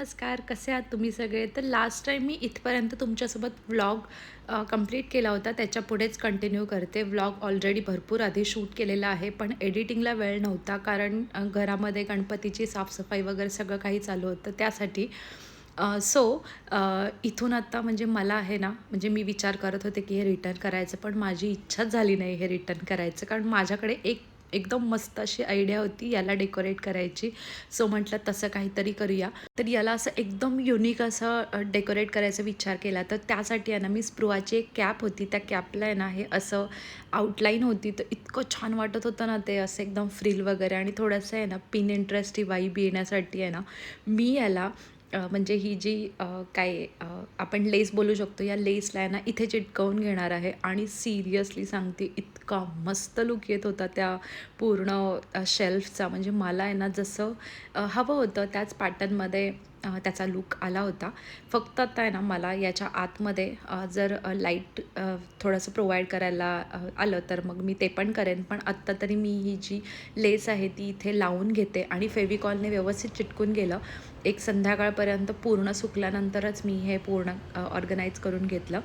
नमस्कार कसे आहात तुम्ही सगळे? तर लास्ट टाईम मी इथपर्यंत तुमच्यासोबत व्लॉग कंप्लीट केला होता. त्याच्या पुढेच कंटिन्यू करते. व्लॉग ऑलरेडी भरपूर आधी शूट केलेला आहे पण एडिटिंगला वेळ नव्हता. कारण घरामध्ये गणपतीची साफसफाई वगैरे सगळं काही चालू होतं. त्यासाठी सो इथून आत्ता म्हणजे मला आहे ना म्हणजे मी विचार करत होते की हे रिटर्न करायचं पण माझी इच्छाच झाली नाही हे रिटर्न करायचं. कारण माझ्याकडे एक एकदम मस्त अशी आयडिया होती याला डेकोरेट करायची. सो म्हटलं तसं काहीतरी करूया. तर याला असं एकदम युनिक असं डेकोरेट करायचा विचार केला. तर त्यासाठी आहे ना मी स्प्रुआची एक कॅप होती. त्या कॅपला आहे ना हे असं आउटलाईन होती. तर इतकं छान वाटत होतं ना ते असं एकदम फ्रिल वगैरे. आणि थोडंसं आहे ना पिन इंटरेस्टी वाईब येण्यासाठी आहे ना मी याला म्हणजे ही जी काय आपण लेस बोलू शकतो या लेसला आहे ना इथे चिटकवून घेणार आहे आणि सिरियसली सांगते इतका मस्त लुक येत होता त्या पूर्ण शेल्फचा. म्हणजे मला आहे ना जसं हवं होतं त्याच पॅटर्नमध्ये त्याचा लुक आला होता. फक्त आता आहे ना मला याच्या आतमध्ये जर लाइट थोडंसं प्रोव्हाइड करायला आलं तर मग मी ते पण करेन. पण आत्ता तरी मी ही जी लेस आहे ती इथे लावून घेते आणि फेविकॉलने व्यवस्थित चिटकून गेलं. एक संध्याकाळपर्यंत पूर्ण सुकल्यानंतरच मी हे पूर्ण ऑर्गनाईज करून घेतलं.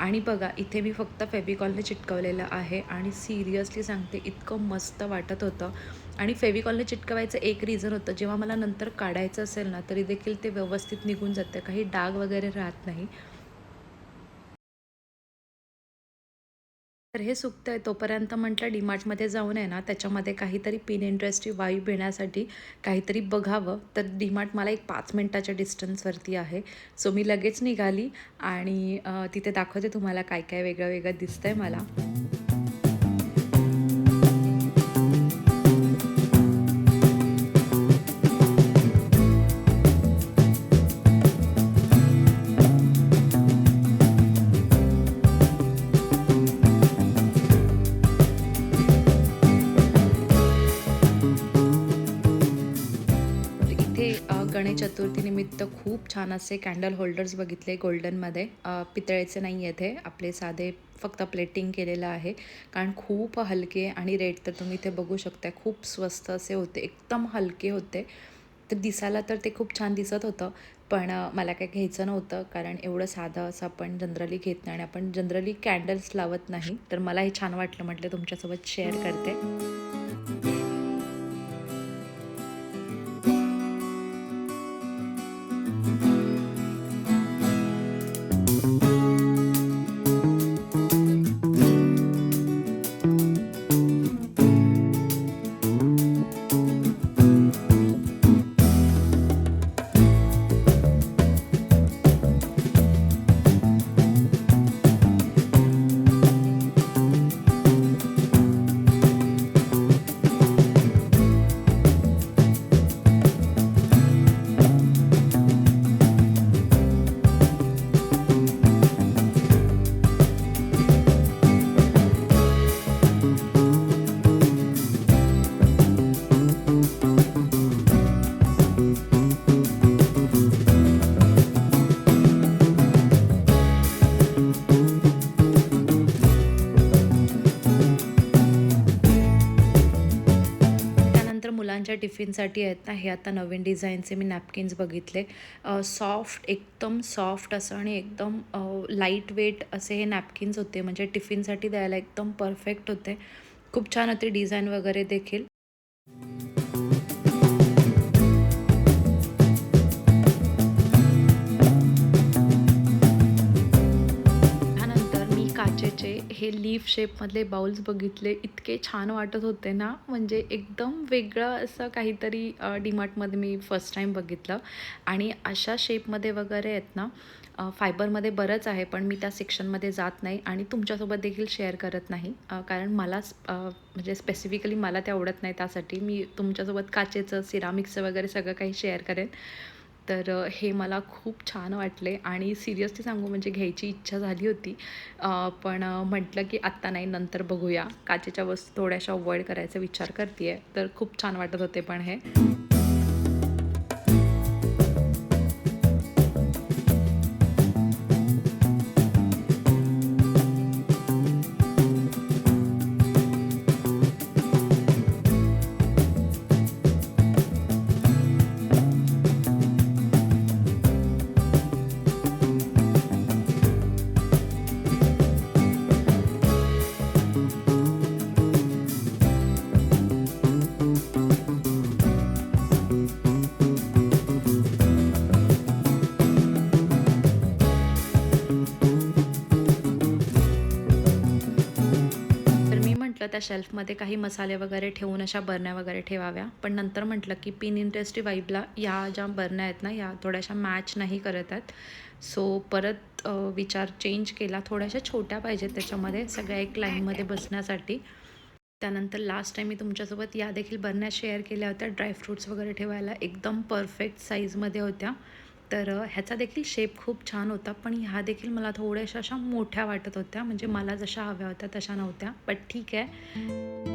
आणि बघा इथे मी फक्त फेविकॉलने चिटकवलेलं आहे आणि सिरियसली सांगते इतकं मस्त वाटत होतं. आणि फेविकॉलने चिटकवायचं एक रिझन होतं. जेव्हा मला नंतर काढायचं असेल ना तरी देखील ते व्यवस्थित निघून जातं. काही डाग वगैरे राहत नाही. तर हे सुकतं आहे तोपर्यंत म्हटलं डीमार्टमध्ये जाऊन आहे ना त्याच्यामध्ये काहीतरी पिन इंडस्ट्री वायू येण्यासाठी काहीतरी बघावं. तर डीमार्ट मला एक पाच मिनटाच्या डिस्टन्सवरती आहे. सो मी लगेच निघाली आणि तिथे दाखवते तुम्हाला काय काय वेगळं वेगळं दिसतंय मला. चतुर्थीनिमित्त खूप छान असे कॅन्डल होल्डर्स बघितले गोल्डनमध्ये पितळेचे नाही आहेत हे आपले साधे फक्त प्लेटिंग केलेलं आहे. कारण खूप हलके आणि रेट तर तुम्ही इथे बघू शकता खूप स्वस्त असे होते एकदम हलके होते. तर दिसायला तर ते खूप छान दिसत होतं पण मला काय घ्यायचं नव्हतं. कारण एवढं साधं असं आपण जनरली घेत नाही आणि आपण जनरली कॅन्डल्स लावत नाही. तर मला हे छान वाटलं म्हटलं तुमच्यासोबत शेअर करते. टिफिनसाठी आहेत ना हे आता नवीन डिझाईनचे मी नॅपकिन्स बघितले. सॉफ्ट एकदम सॉफ्ट असं आणि एकदम लाइट वेट असे हे नॅपकिन्स होते. म्हणजे टिफिनसाठी द्यायला एकदम परफेक्ट होते. खूप छान होते डिझाईन वगैरे देखील. हे लीफ शेपमधले बाउल्स बघितले इतके छान वाटत होते ना. म्हणजे एकदम वेगळं असं काहीतरी डीमार्टमध्ये मी फर्स्ट टाईम बघितलं. आणि अशा शेपमध्ये वगैरे आहेत ना फायबरमध्ये बरंच आहे पण मी त्या सेक्शनमध्ये जात नाही आणि तुमच्यासोबत देखील शेअर करत नाही. कारण मला म्हणजे स्पेसिफिकली मला ते आवडत नाही त्यासाठी. मी तुमच्यासोबत काचेचं सिरामिक्सचं वगैरे सगळं काही शेअर करेन. तर हे मला खूप छान वाटले आणि सिरियसली सांगू म्हणजे घ्यायची इच्छा झाली होती. पण म्हटलं की आत्ता नाही नंतर बघूया. काचेच्या वस्तू थोड्याशा अवॉइड करायचा विचार करते आहे तर खूप छान वाटत होते पण हे. त्या शेल्फमध्ये काही मसाले वगैरे ठेवून अशा बरण्या वगैरे ठेवाव्या. पण नंतर म्हटलं की पिन इंटरेस्टी वाईबला या ज्या बरण्या आहेत ना या थोड्याशा मॅच नाही करत आहेत. सो परत विचार चेंज केला. थोड्याशा छोट्या पाहिजेत त्याच्यामध्ये सगळ्या एक लाईनमध्ये बसण्यासाठी. त्यानंतर लास्ट टाईम मी तुमच्यासोबत या देखील बरण्या शेअर केल्या होत्या. ड्रायफ्रूट्स वगैरे ठेवायला एकदम परफेक्ट साईजमध्ये होत्या. तर ह्याचा देखील शेप खूप छान होता. पण ह्या देखील मला थोड्याशा अशा मोठ्या वाटत होत्या. म्हणजे मला जशा हव्या होत्या तशा नव्हत्या. बट ठीक आहे.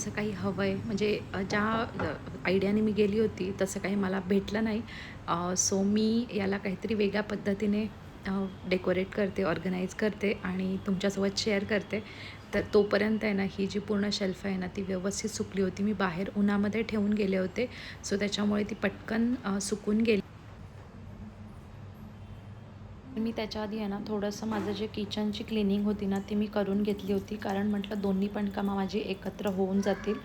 जसं काही हवं आहे. म्हणजे ज्या आयडियाने मी गेली होती तसं काही मला भेटलं नाही. सो मी याला काहीतरी वेगळ्या पद्धतीने डेकोरेट करते ऑर्गनाईज करते आणि तुमच्यासोबत शेअर करते. तर तोपर्यंत आहे ना ही जी पूर्ण शेल्फ आहे ना ती व्यवस्थित सुकली होती. मी बाहेर उन्हामध्ये ठेवून गेले होते. सो त्याच्यामुळे ती पटकन सुकून गेली. मी त्याच्या आधी आहे ना थोडंसं माझं जे किचनची क्लिनिंग होती ना ती मी करून घेतली होती. कारण म्हटलं दोन्ही पण कामं माझी एकत्र होऊन जातील.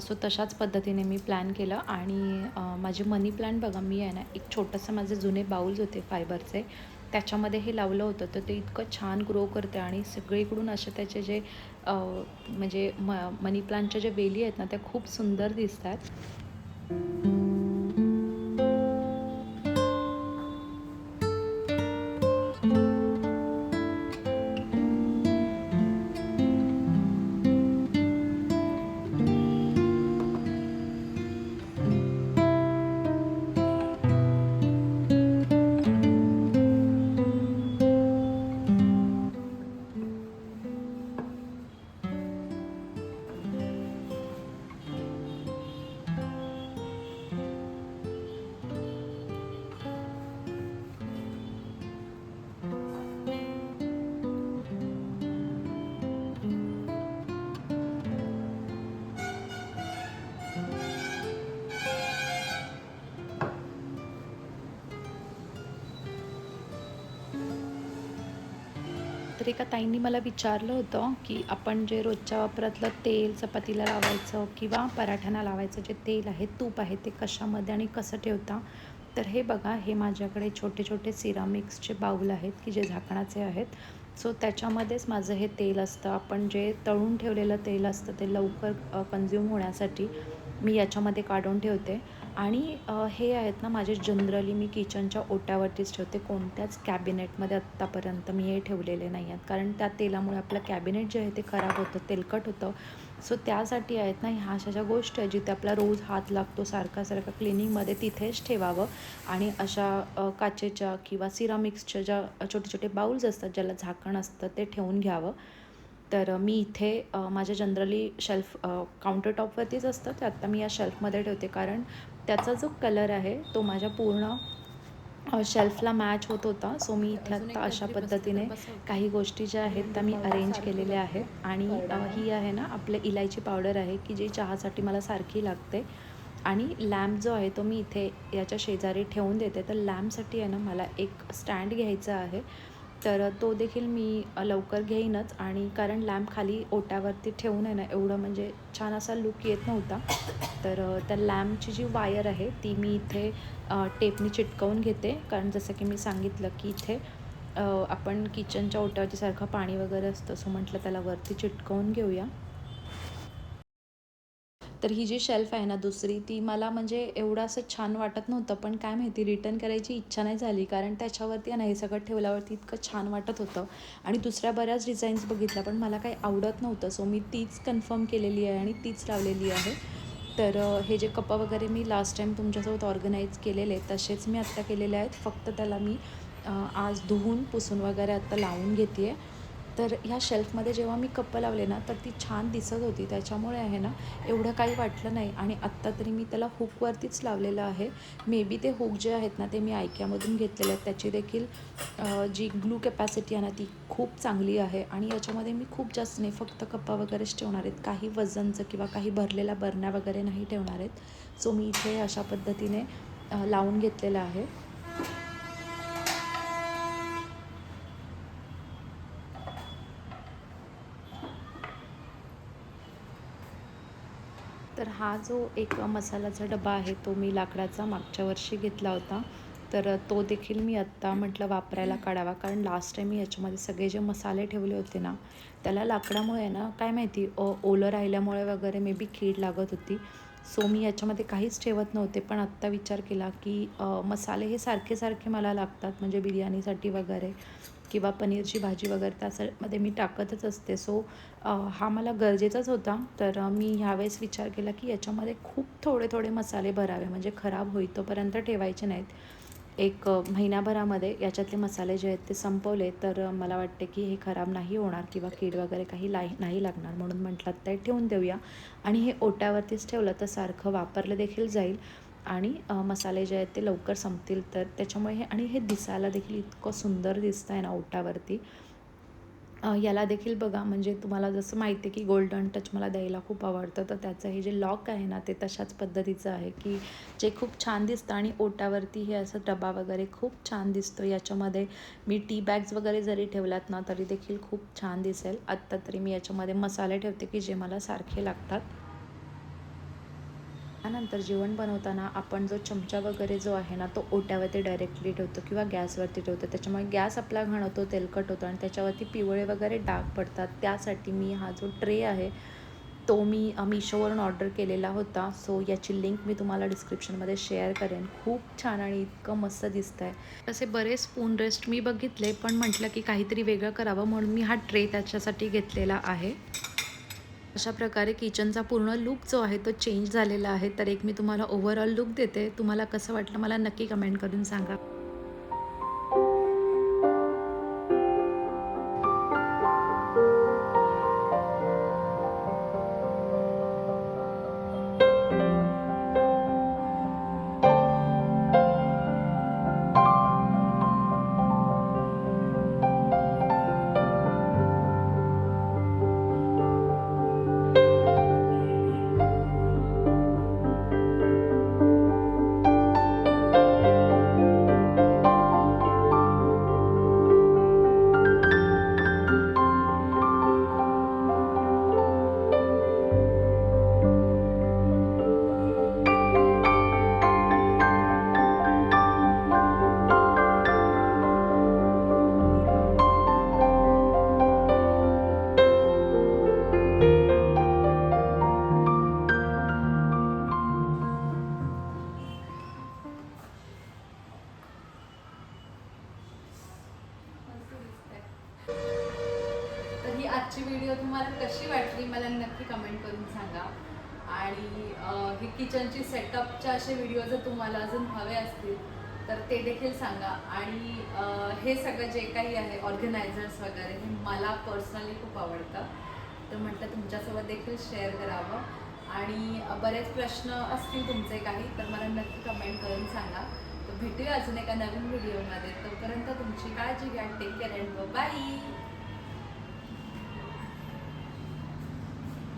सो तशाच पद्धतीने मी प्लॅन केलं. आणि माझे मनी प्लॅन बघा मी आहे ना एक छोटंसं माझे जुने बाउल्स होते फायबरचे. त्याच्यामध्ये हे लावलं होतं. तर ते इतकं छान ग्रो करते आणि सगळीकडून असे त्याचे जे म्हणजे म मनी प्लांटच्या ज्या वेली आहेत ना त्या खूप सुंदर दिसतात. तर एका ताईंनी मला विचारलं होतं की आपण जे रोजच्या वापरातलं तेल चपातीला लावायचं किंवा पराठ्यांना लावायचं जे तेल आहे तूप आहे ते कशामध्ये आणि कसं ठेवता? तर हे बघा हे माझ्याकडे छोटे छोटे सिरामिक्सचे बाऊल आहेत की जे झाकणाचे आहेत. सो त्याच्यामध्येच माझं हे तेल असतं. आपण जे तळून ठेवलेलं तेल असतं ते लवकर कन्झ्युम होण्यासाठी मी याच्यामध्ये काढून ठेवते. आणि हे आहेत ना माझे जनरली मी किचनच्या ओट्यावरतीच ठेवते. कोणत्याच कॅबिनेटमध्ये आत्तापर्यंत मी हे ठेवलेले नाही आहेत. कारण त्या तेलामुळे आपलं कॅबिनेट जे आहे ते खराब होतं तेलकट होतं. सो त्यासाठी आहेत ना ह्या अशा ज्या गोष्टी आहेत जिथे आपला रोज हात लागतो सारखा सारखा क्लिनिंगमध्ये तिथेच ठेवावं. आणि अशा काचेच्या किंवा सिरामिक्सच्या ज्या छोटे छोटे बाउल्स असतात ज्याला झाकण असतं ते ठेवून घ्यावं. तर मी इथे माझ्या जनरली शेल्फ काउंटर टॉपवरतीच असतं. ते आत्ता मी या शेल्फमध्ये ठेवते. कारण त्याचा जो कलर आहे तो माझ्या पूर्ण शेल्फला मॅच होत होता. सो मी इथे आत्ता अशा पद्धतीने काही गोष्टी ज्या आहेत त्या मी अरेंज केलेल्या आहेत. आणि ही आहे ना आपलं इलायची पावडर आहे की जी चहासाठी मला सारखी लागते. आणि लॅम्प जो आहे तो मी इथे याच्या शेजारी ठेवून देते. तर लॅम्पसाठी आहे ना मला एक स्टँड घ्यायचा आहे. तर तो देखील मी लवकर घेईनच आणि कारण लॅम्प खाली ओट्यावरती ठेवून आहे ना एवढं म्हणजे छान असा लुक येत नव्हता. तर त्या लॅम्पची जी वायर आहे ती मी इथे टेपनी चिटकवून घेते. कारण जसं की मी सांगितलं की इथे आपण किचनच्या ओट्यावरतीसारखं पाणी वगैरे असतं सो म्हटलं त्याला वरती चिटकवून घेऊया. तर ही जी शेल्फ आहे ना दुसरी ती मला म्हणजे एवढं असं छान वाटत नव्हतं. पण काय माहिती रिटर्न करायची इच्छा नाही झाली. कारण त्याच्यावरती नाही हे सगळं ठेवल्यावरती इतकं छान वाटत होतं. आणि दुसऱ्या बऱ्याच डिझाईन्स बघितल्या पण मला काही आवडत नव्हतं. सो मी तीच कन्फर्म केलेली आहे आणि तीच लावलेली आहे. तर हे जे कप वगैरे मी लास्ट टाईम तुमच्यासोबत ऑर्गनाईज केलेले तसेच मी आत्ता केलेले आहेत. फक्त त्याला मी आज धुवून पुसून वगैरे आत्ता लावून घेते आहे तर ह्या शेल्फमध्ये जेव्हा मी कप्पं लावले ना तर ती छान दिसत होती. त्याच्यामुळे आहे ना एवढं काही वाटलं नाही. आणि आत्ता तरी मी त्याला हुकवरतीच लावलेलं आहे. मे बी ते हुक जे आहेत ना ते मी आयक्यामधून घेतलेले आहेत. त्याची देखील जी ग्लू कॅपॅसिटी आहे ना ती खूप चांगली आहे. आणि याच्यामध्ये मी खूप जास्त नाही फक्त कप्पा वगैरेच ठेवणार आहेत. काही वजनचं किंवा काही भरलेल्या बरण्या वगैरे नाही ठेवणार आहेत. सो मी इथे अशा पद्धतीने लावून घेतलेलं आहे. तर हा जो एक मसाल्याचा डबा आहे तो मी लाकडाचा मागच्या वर्षी घेतला होता. तर तो देखील मी आत्ता म्हटलं वापरायला काढावा. कारण लास्ट टाईम मी याच्यामध्ये सगळे जे मसाले ठेवले होते ना त्याला लाकडामुळे ना काय माहिती ओलं राहिल्यामुळे वगैरे मे बी कीड लागत होती. सो मी याच्यामध्ये काहीच ठेवत नव्हते. पण आत्ता विचार केला की मसाले हे सारखे सारखे मला लागतात. म्हणजे बिर्याणीसाठी वगैरे. किंवा पनीरची भाजी वगैरे त्यामध्ये मी टाकतच असते. सो हा मला गरजेचाच होता. तर मी ह्यावेळेस विचार केला की याच्यामध्ये खूप थोडे थोडे मसाले भरावे. म्हणजे खराब होईतोपर्यंत ठेवायचे नाहीत. एक महिनाभरामध्ये याच्यातले मसाले जे आहेत ते संपवले तर मला वाटते की हे खराब नाही होणार किंवा कीड वगैरे काही लाई नाही लागणार म्हणून म्हटलं ते ठेवून देऊया. आणि हे ओट्यावरतीच ठेवलं तर सारखं वापरलं देखील जाईल. आणि मसाले जे आहेत ते लवकर संपतील तर त्याच्यामुळे हे आणि हे दिसायला देखील इतकं सुंदर दिसतं आहे ना ओटावरती याला देखील बघा म्हणजे तुम्हाला जसं माहिती आहे की गोल्डन टच मला द्यायला खूप आवडतं तर त्याचं हे जे लॉक आहे ना ते तशाच पद्धतीचं आहे की जे खूप छान दिसतं आणि ओटावरती हे असं डबा वगैरे खूप छान दिसतो याच्यामध्ये मी टी बॅग्स वगैरे जरी ठेवल्यात ना तरी देखील खूप छान दिसेल. आत्ता तरी मी याच्यामध्ये मसाले ठेवते की जे मला सारखे लागतात. त्यानंतर जेवण बनवताना आपण जो चमचा वगैरे जो आहे ना तो ओट्यावरती डायरेक्टली ठेवतो किंवा गॅसवरती ठेवतो. त्याच्यामुळे गॅस आपला घाण होतो तेलकट होतो आणि त्याच्यावरती पिवळे वगैरे डाग पडतात. त्यासाठी मी हा जो ट्रे आहे तो मी मिशोवरून ऑर्डर केलेला होता. सो याची लिंक मी तुम्हाला डिस्क्रिप्शनमध्ये शेअर करेन. खूप छान आणि इतकं मस्त दिसतं आहे असे बरेच स्पून रेस्ट मी बघितले पण म्हटलं की काहीतरी वेगळं करावं म्हणून मी हा ट्रे त्याच्यासाठी घेतलेला आहे. अशा प्रकारे किचनचा पूर्ण लुक जो आहे तो चेंज झालेला आहे. तर एक मी तुम्हाला ओव्हरऑल लुक देते. तुम्हाला कसं वाटलं मला नक्की कमेंट करून सांगा. हे किचनची सेटअपचे असे व्हिडिओ जर तुम्हाला अजून हवे असतील तर ते देखील सांगा. आणि हे सगळं जे काही आहे ऑर्गनायझर्स वगैरे हे मला पर्सनली खूप आवडतं. तर म्हटलं तुमच्यासोबत देखील शेअर करावं. आणि बरेच प्रश्न असतील तुमचे काही तर मला नक्की कमेंट करून सांगा. तर भेटूया अजून एका नवीन व्हिडिओमध्ये तोपर्यंत तुमची काळजी घ्या. Take care and bye